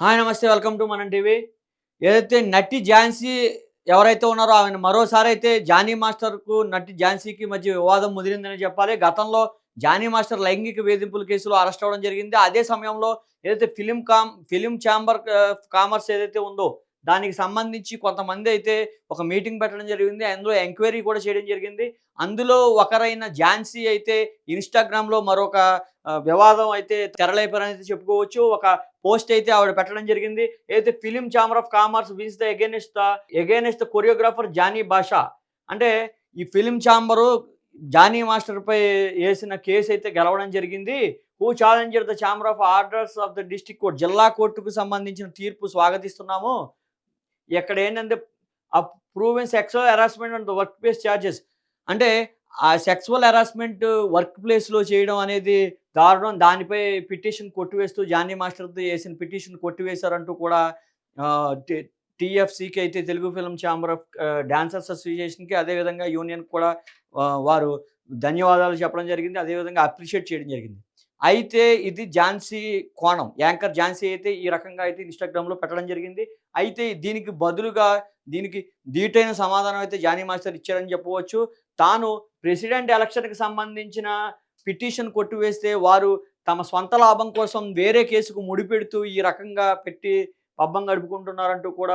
Hi నమస్తే welcome to మనం TV. ఏదైతే నటి ఝాన్సీ ఎవరైతే ఉన్నారో ఆయన మరోసారి అయితే జానీ మాస్టర్కు నటి ఝాన్సీకి మధ్య వివాదం ముదిరిందని చెప్పాలి. గతంలో జానీ మాస్టర్ లైంగిక వేధింపుల కేసులో అరెస్ట్ అవ్వడం జరిగింది. అదే సమయంలో ఏదైతే film com film chamber commerce ఏదైతే ఉందో దానికి సంబంధించి కొంతమంది అయితే ఒక మీటింగ్ పెట్టడం జరిగింది. అందులో ఎంక్వైరీ కూడా చేయడం జరిగింది. అందులో ఒకరైన ఝాన్సీ అయితే ఇన్స్టాగ్రామ్లో మరొక వివాదం అయితే తెరలేపారని అయితే చెప్పుకోవచ్చు. ఒక పోస్ట్ అయితే ఆవిడ పెట్టడం జరిగింది. అయితే film chamber of commerce wins the against the against choreographer Jani Basha. అంటే ఈ ఫిలిం ఛాంబరు జానీ మాస్టర్ పై వేసిన కేసు అయితే గెలవడం జరిగింది. Who challenger the chamber of orders of the district court జిల్లా కోర్టుకు సంబంధించిన తీర్పు స్వాగతిస్తున్నాము. ఇక్కడ ఏంటంటే ఆ proven sexual harassment and work place charges అంటే ఆ సెక్సువల్ హెరాస్మెంట్ వర్క్ ప్లేస్లో చేయడం అనేది దారుణం. దానిపై పిటిషన్ కొట్టివేస్తూ జానీ మాస్టర్తో చేసిన పిటిషన్ కొట్టివేశారంటూ కూడా టిఎఫ్సికి అయితే Telugu film chamber of dancers అసోసియేషన్కి అదేవిధంగా యూనియన్ కూడా వారు ధన్యవాదాలు చెప్పడం జరిగింది. అదేవిధంగా అప్రిషియేట్ చేయడం జరిగింది. అయితే ఇది ఝాన్సీ కోణం. యాంకర్ ఝాన్సీ అయితే ఈ రకంగా అయితే ఇన్స్టాగ్రామ్లో పెట్టడం జరిగింది. అయితే దీనికి బదులుగా దీనికి ధీటైన సమాధానం అయితే జానీ మాస్టర్ ఇచ్చారని చెప్పవచ్చు. తాను ప్రెసిడెంట్ ఎలక్షన్కి సంబంధించిన పిటిషన్ కొట్టివేస్తే వారు తమ సొంత లాభం కోసం వేరే కేసుకు ముడిపెడుతూ ఈ రకంగా పెట్టి పబ్బం గడుపుకుంటున్నారంటూ కూడా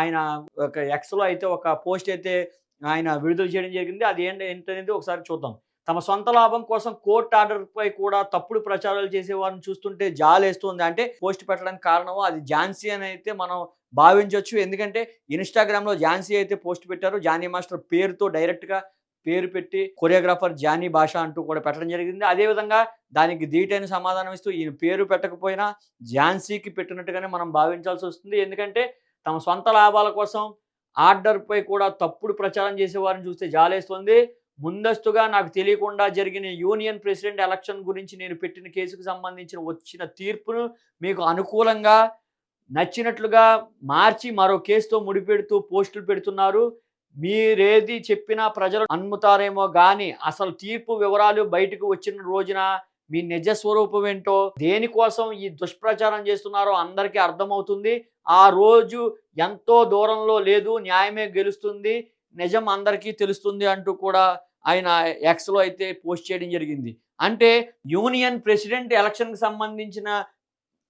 ఆయన ఒక ఎక్స్లో అయితే ఒక పోస్ట్ అయితే ఆయన విడుదల చేయడం జరిగింది. అది ఏంటి ఏంటనేది ఒకసారి చూద్దాం. తమ సొంత లాభం కోసం కోర్టు ఆర్డర్ పై కూడా తప్పుడు ప్రచారాలు చేసే వారిని చూస్తుంటే జాలేస్తుంది. అంటే పోస్ట్ పెట్టడానికి కారణం అది ఝాన్సీ అని అయితే మనం భావించవచ్చు ఎందుకంటే ఇన్స్టాగ్రామ్లో ఝాన్సీ అయితే పోస్ట్ పెట్టారు. జానీ మాస్టర్ పేరుతో డైరెక్ట్గా పేరు పెట్టి కొరియోగ్రాఫర్ జానీ భాష అంటూ కూడా పెట్టడం జరిగింది. అదేవిధంగా దానికి ధీటైన సమాధానం ఇస్తూ ఈయన పేరు పెట్టకపోయినా ఝాన్సీకి పెట్టినట్టుగానే మనం భావించాల్సి వస్తుంది. ఎందుకంటే తమ సొంత లాభాల కోసం ఆర్డర్పై కూడా తప్పుడు ప్రచారం చేసేవారిని చూస్తే జాలేస్తుంది. ముందస్తుగా నాకు తెలియకుండా జరిగిన యూనియన్ ప్రెసిడెంట్ ఎలక్షన్ గురించి నేను పెట్టిన కేసుకు సంబంధించిన వచ్చిన తీర్పును మీకు అనుకూలంగా నచ్చినట్లుగా మార్చి మరో కేసుతో ముడిపెడుతూ పోస్టులు పెడుతున్నారు. మీరేది చెప్పినా ప్రజలు అన్ముతారేమో కానీ అసలు తీర్పు వివరాలు బయటకు వచ్చిన రోజున మీ నిజ స్వరూపం ఏంటో దేనికోసం ఈ దుష్ప్రచారం చేస్తున్నారో అందరికీ అర్థమవుతుంది. ఆ రోజు ఎంతో దూరంలో లేదు న్యాయమే గెలుస్తుంది నిజం అందరికీ తెలుస్తుంది అంటూ కూడా ఆయన ఎక్స్లో అయితే పోస్ట్ చేయడం జరిగింది. అంటే యూనియన్ ప్రెసిడెంట్ ఎలక్షన్కి సంబంధించిన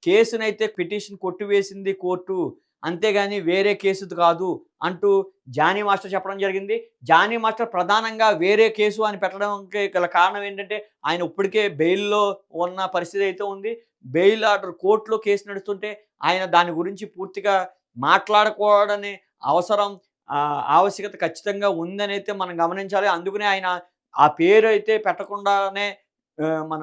కేసునైతే పిటిషన్ కొట్టివేసింది కోర్టు. అంతేగాని వేరే కేసు కాదు అంటూ జానీ మాస్టర్ చెప్పడం జరిగింది. జానీ మాస్టర్ ప్రధానంగా వేరే కేసు అని పెట్టడానికి గల కారణం ఏంటంటే ఆయన ఇప్పటికే బెయిల్లో ఉన్న పరిస్థితి అయితే ఉంది. బెయిల్ ఆర్డర్ కోర్టులో కేసు నడుస్తుంటే ఆయన దాని గురించి పూర్తిగా మాట్లాడకూడని అవసరం ఆవశ్యకత ఖచ్చితంగా ఉందని అయితే మనం గమనించాలి. అందుకనే ఆయన ఆ పేరు అయితే పెట్టకుండానే మన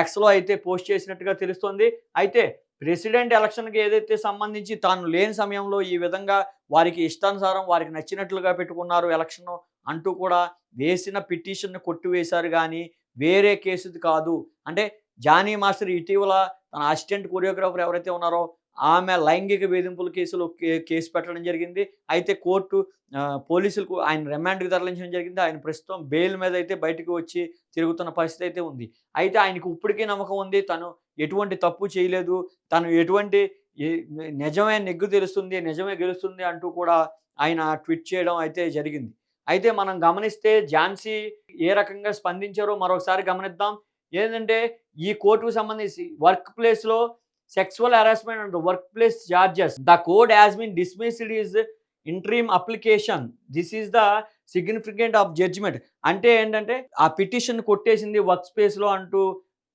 ఎక్స్లో అయితే పోస్ట్ చేసినట్టుగా తెలుస్తుంది. అయితే ప్రెసిడెంట్ ఎలక్షన్కి ఏదైతే సంబంధించి తాను లేని సమయంలో ఈ విధంగా వారికి ఇష్టానుసారం వారికి నచ్చినట్లుగా పెట్టుకున్నారు ఎలక్షన్ అంటూ కూడా వేసిన పిటిషన్ను కొట్టివేశారు కానీ వేరే కేసుది కాదు. అంటే జానీ మాస్టర్ ఇటీవల తన అసిస్టెంట్ కొరియోగ్రాఫర్ ఎవరైతే ఉన్నారో ఆమె లైంగిక వేధింపుల కేసులో కే- కేసు పెట్టడం జరిగింది. అయితే కోర్టు పోలీసులకు ఆయన రిమాండ్కి తరలించడం జరిగింది. ఆయన ప్రస్తుతం బెయిల్ మీద అయితే బయటకు వచ్చి తిరుగుతున్న పరిస్థితి అయితే ఉంది. అయితే ఆయనకు ఇప్పటికీ నమ్మకం ఉంది. తను ఎటువంటి తప్పు చేయలేదు. తను ఎటువంటి నిజమే నెగ్గు తెలుస్తుంది నిజమే గెలుస్తుంది అంటూ కూడా ఆయన ట్వీట్ చేయడం అయితే జరిగింది. అయితే మనం గమనిస్తే ఝాన్సీ ఏ రకంగా స్పందించారో మరొకసారి గమనిద్దాం. ఏంటంటే ఈ కోర్టుకు సంబంధించి వర్క్ ప్లేస్లో sexual harassment and work place charges the code has been dismissed is interim application this is the significant of judgement అంటే ఏంటంటే ఆ పిటిషన్ కొట్టేసింది వర్క్ స్పేస్లో అంటూ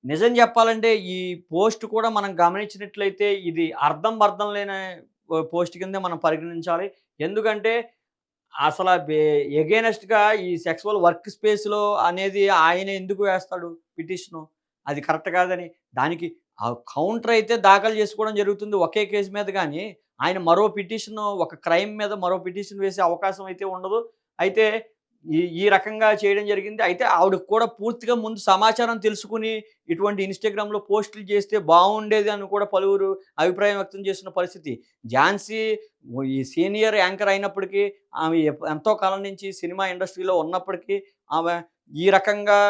నిజం చెప్పాలంటే ఈ పోస్ట్ కూడా మనం గమనించినట్లయితే ఇది అర్థం అర్థం లేని పోస్ట్ కిందే మనం పరిగణించాలి. ఎందుకంటే అసలు ఎగేనెస్ట్గా ఈ సెక్సువల్ వర్క్ స్పేస్లో అనేది ఆయన ఎందుకు వేస్తాడు పిటిషను అది కరెక్ట్ కాదని దానికి ఆ కౌంటర్ అయితే దాఖలు చేసుకోవడం జరుగుతుంది ఒకే కేసు మీద కానీ ఆయన మరో పిటిషన్ ఒక క్రైమ్ మీద మరో పిటిషన్ వేసే అవకాశం అయితే ఉండదు. అయితే ఈ ఈ రకంగా చేయడం జరిగింది. అయితే ఆవిడకు కూడా పూర్తిగా ముందు సమాచారం తెలుసుకుని ఇటువంటి ఇన్స్టాగ్రామ్లో పోస్టులు చేస్తే బాగుండేది అని కూడా పలువురు అభిప్రాయం వ్యక్తం చేస్తున్న పరిస్థితి. ఝాన్సీ ఈ సీనియర్ యాంకర్ అయినప్పటికీ ఆమె ఎంతో కాలం నుంచి సినిమా ఇండస్ట్రీలో ఉన్నప్పటికీ ఆమె ఈ రకంగా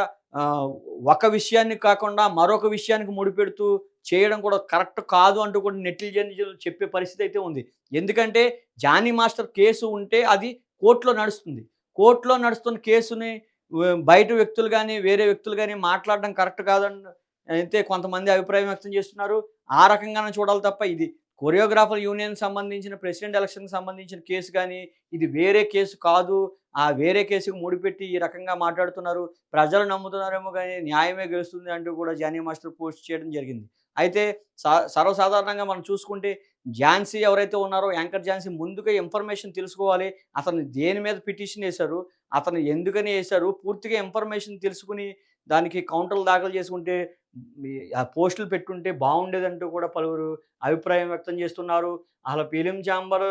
ఒక విషయాన్ని కాకుండా మరొక విషయానికి ముడిపెడుతూ చేయడం కూడా కరెక్ట్ కాదు అంటూ కూడా నెటిజన్లు చెప్పే పరిస్థితి అయితే ఉంది. ఎందుకంటే జానీ మాస్టర్ కేసు ఉంటే అది కోర్టులో నడుస్తుంది. కోర్టులో నడుస్తున్న కేసుని బయట వ్యక్తులు కానీ వేరే వ్యక్తులు కానీ మాట్లాడడం కరెక్ట్ కాదని అయితే కొంతమంది అభిప్రాయం వ్యక్తం చేస్తున్నారు. ఆ రకంగానే చూడాలి తప్ప ఇది కొరియోగ్రాఫర్ యూనియన్ సంబంధించిన ప్రెసిడెంట్ ఎలక్షన్కి సంబంధించిన కేసు కానీ ఇది వేరే కేసు కాదు. ఆ వేరే కేసుకు ముడిపెట్టి ఈ రకంగా మాట్లాడుతున్నారు. ప్రజలు నమ్ముతున్నారేమో కానీ న్యాయమే గెలుస్తుంది అంటూ కూడా జానీ మాస్టర్ పోస్ట్ చేయడం జరిగింది. అయితే సర్వసాధారణంగా మనం చూసుకుంటే ఝాన్సీ ఎవరైతే ఉన్నారో యాంకర్ ఝాన్సీ ముందుగా ఇన్ఫర్మేషన్ తెలుసుకోవాలి. అతను దేని మీద పిటిషన్ వేశారు అతను ఎందుకని వేశారు పూర్తిగా ఇన్ఫర్మేషన్ తెలుసుకుని దానికి కౌంటర్లు దాఖలు చేసుకుంటే ఆ పోస్టులు పెట్టుంటే బాగుండేదంటూ కూడా పలువురు అభిప్రాయం వ్యక్తం చేస్తున్నారు. అసలు ఫిలిం ఛాంబర్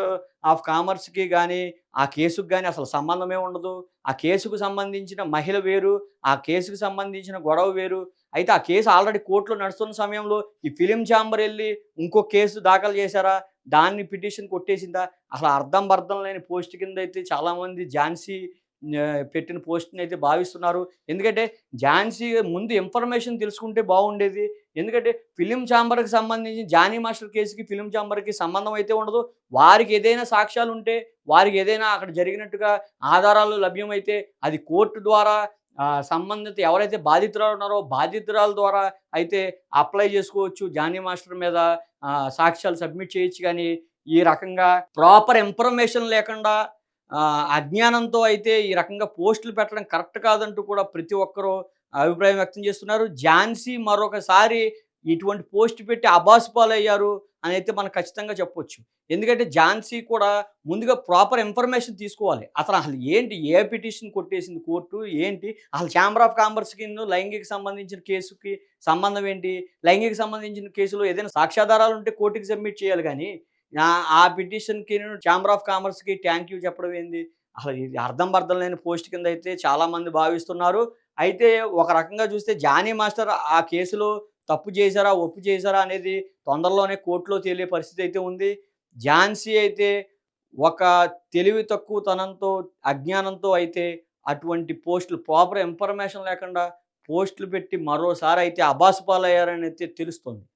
ఆఫ్ కామర్స్కి కానీ ఆ కేసుకు కానీ అసలు సంబంధమే ఉండదు. ఆ కేసుకు సంబంధించిన మహిళ వేరు ఆ కేసుకు సంబంధించిన గొడవ వేరు. అయితే ఆ కేసు ఆల్రెడీ కోర్టులో నడుస్తున్న సమయంలో ఈ ఫిలిం ఛాంబర్ వెళ్ళి ఇంకో కేసు దాఖలు చేశారా? దాన్ని పిటిషన్ కొట్టేసిందా? అసలు అర్థం అర్థం లేని పోస్ట్ కింద అయితే చాలామంది ఝాన్సీ పెట్టిన పోస్ట్ని అయితే భావిస్తున్నారు. ఎందుకంటే ఝాన్సీ ముందు ఇన్ఫర్మేషన్ తెలుసుకుంటే బాగుండేది. ఎందుకంటే ఫిలిం ఛాంబర్కి సంబంధించి జానీ మాస్టర్ కేసుకి ఫిలిం ఛాంబర్కి సంబంధం అయితే ఉండదు. వారికి ఏదైనా సాక్ష్యాలు ఉంటే వారికి ఏదైనా అక్కడ జరిగినట్టుగా ఆధారాలు లభ్యమైతే అది కోర్టు ద్వారా సంబంధిత ఎవరైతే బాధితురాలు ఉన్నారో బాధితురాల ద్వారా అయితే అప్లై చేసుకోవచ్చు. జానీ మాస్టర్ మీద సాక్ష్యాలు సబ్మిట్ చేయొచ్చు. కానీ ఈ రకంగా ప్రాపర్ ఇన్ఫర్మేషన్ లేకుండా అజ్ఞానంతో అయితే ఈ రకంగా పోస్టులు పెట్టడం కరెక్ట్ కాదంటూ కూడా ప్రతి ఒక్కరూ అభిప్రాయం వ్యక్తం చేస్తున్నారు. ఝాన్సీ మరొకసారి ఇటువంటి పోస్ట్ పెట్టి అబాసుపాలయ్యారు అని అయితే మనం ఖచ్చితంగా చెప్పొచ్చు. ఎందుకంటే ఝాన్సీ కూడా ముందుగా ప్రాపర్ ఇన్ఫర్మేషన్ తీసుకోవాలి. అతను అసలు ఏంటి ఏ పిటిషన్ కొట్టేసింది కోర్టు? ఏంటి? అసలు ఛాంబర్ ఆఫ్ కామర్స్కి లైంగిక సంబంధించిన కేసుకి సంబంధం ఏంటి? లైంగిక సంబంధించిన కేసులో ఏదైనా సాక్ష్యాధారాలు ఉంటే కోర్టుకి సబ్మిట్ చేయాలి కానీ ఆ- పిటిషన్కి ఛాంబర్ ఆఫ్ కామర్స్కి థ్యాంక్ యూ చెప్పడం ఏంది? అసలు ఇది అర్థం అర్థం లేని పోస్ట్ కింద అయితే చాలామంది భావిస్తున్నారు. అయితే ఒక రకంగా చూస్తే జానీ మాస్టర్ ఆ కేసులో తప్పు చేశారా ఒప్పు చేశారా అనేది తొందరలోనే కోర్టులో తేలే పరిస్థితి అయితే ఉంది. ఝాన్సీ అయితే ఒక తెలివి తక్కువతనంతో అజ్ఞానంతో అయితే అటువంటి పోస్టులు ప్రాపర్ ఇన్ఫర్మేషన్ లేకుండా పోస్టులు పెట్టి మరోసారి అయితే అబాసుపాలయ్యారని అయితే తెలుస్తుంది.